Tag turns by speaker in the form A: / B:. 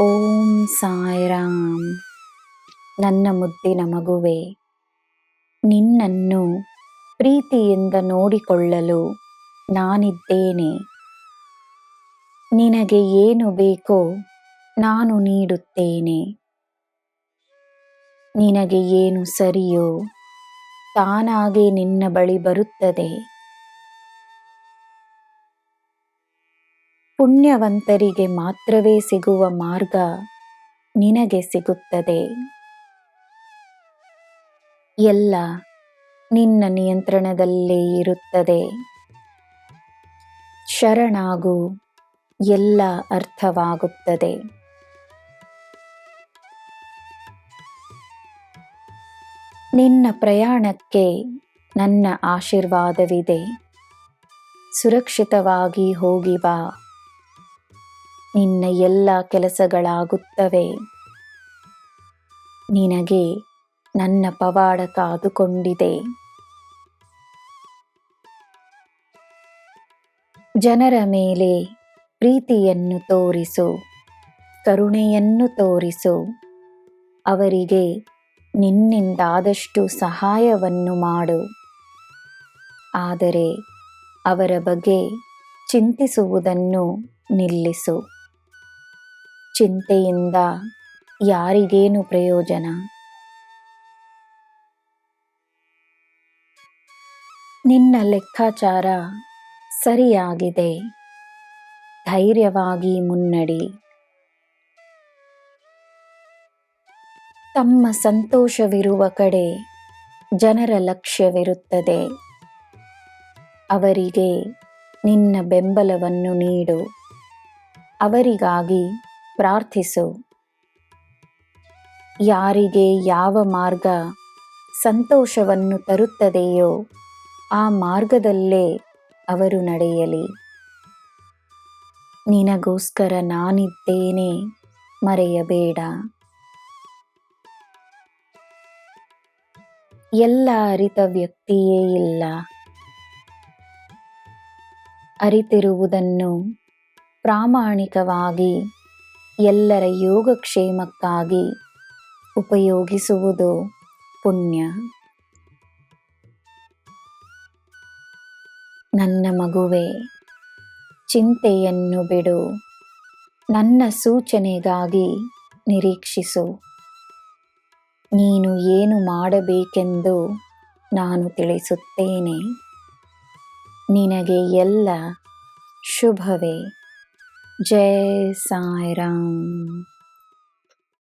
A: ಓಂ ಸಾಯಿರಾಮ್. ನನ್ನ ಮುದ್ದಿನ ಮಗುವೆ ನಿನ್ನನ್ನು ಪ್ರೀತಿಯಿಂದ ನೋಡಿಕೊಳ್ಳಲು ನಾನಿದ್ದೇನೆ. ನಿನಗೆ ಏನು ಬೇಕೋ ನಾನು ನೀಡುತ್ತೇನೆ. ನಿನಗೆ ಏನು ಸರಿಯೋ ತಾನಾಗೆ ನಿನ್ನ ಬಳಿ ಬರುತ್ತದೆ. ಪುಣ್ಯವಂತರಿಗೆ ಮಾತ್ರವೇ ಸಿಗುವ ಮಾರ್ಗ ನಿನಗೆ ಸಿಗುತ್ತದೆ. ಎಲ್ಲ ನಿನ್ನ ನಿಯಂತ್ರಣದಲ್ಲೇ ಇರುತ್ತದೆ. ಶರಣಾಗು ಎಲ್ಲ ಅರ್ಥವಾಗುತ್ತದೆ. ನಿನ್ನ ಪ್ರಯಾಣಕ್ಕೆ ನನ್ನ ಆಶೀರ್ವಾದವಿದೆ. ಸುರಕ್ಷಿತವಾಗಿ ಹೋಗಿ ಬಾ. ನಿನ್ನ ಎಲ್ಲ ಕೆಲಸಗಳಾಗುತ್ತವೆ. ನಿನಗೆ ನನ್ನ ಪವಾಡ ಕಾದುಕೊಂಡಿದೆ. ಜನರ ಮೇಲೆ ಪ್ರೀತಿಯನ್ನು ತೋರಿಸು, ಕರುಣೆಯನ್ನು ತೋರಿಸು. ಅವರಿಗೆ ನಿನ್ನಿಂದಾದಷ್ಟು ಸಹಾಯವನ್ನು ಮಾಡು. ಆದರೆ ಅವರ ಬಗ್ಗೆ ಚಿಂತಿಸುವುದನ್ನು ನಿಲ್ಲಿಸು. ಚಿಂತೆಯಿಂದ ಯಾರಿಗೇನು ಪ್ರಯೋಜನ? ನಿನ್ನ ಲೆಕ್ಕಾಚಾರ ಸರಿಯಾಗಿದೆ. ಧೈರ್ಯವಾಗಿ ಮುನ್ನಡಿ. ತಮ್ಮ ಸಂತೋಷವಿರುವ ಕಡೆ ಜನರ ಲಕ್ಷ್ಯವಿರುತ್ತದೆ. ಅವರಿಗೆ ನಿನ್ನ ಬೆಂಬಲವನ್ನು ನೀಡು. ಅವರಿಗಾಗಿ ಪ್ರಾರ್ಥಿಸು. ಯಾರಿಗೆ ಯಾವ ಮಾರ್ಗ ಸಂತೋಷವನ್ನು ತರುತ್ತದೆಯೋ ಆ ಮಾರ್ಗದಲ್ಲೇ ಅವರು ನಡೆಯಲಿ. ನಿನಗೋಸ್ಕರ ನಾನಿದ್ದೇನೆ ಮರೆಯಬೇಡ. ಎಲ್ಲ ಅರಿತ ವ್ಯಕ್ತಿಯೇ ಇಲ್ಲ. ಅರಿತಿರುವುದನ್ನು ಪ್ರಾಮಾಣಿಕವಾಗಿ ಎಲ್ಲರ ಯೋಗಕ್ಷೇಮಕ್ಕಾಗಿ ಉಪಯೋಗಿಸುವುದು ಪುಣ್ಯ. ನನ್ನ ಮಗುವೆ, ಚಿಂತೆಯನ್ನು ಬಿಡು. ನನ್ನ ಸೂಚನೆಗಾಗಿ ನಿರೀಕ್ಷಿಸು. ನೀನು ಏನು ಮಾಡಬೇಕೆಂದು ನಾನು ತಿಳಿಸುತ್ತೇನೆ. ನಿನಗೆ ಎಲ್ಲ ಶುಭವೇ. ಜೈ ಸಾಯಿರಾಮ್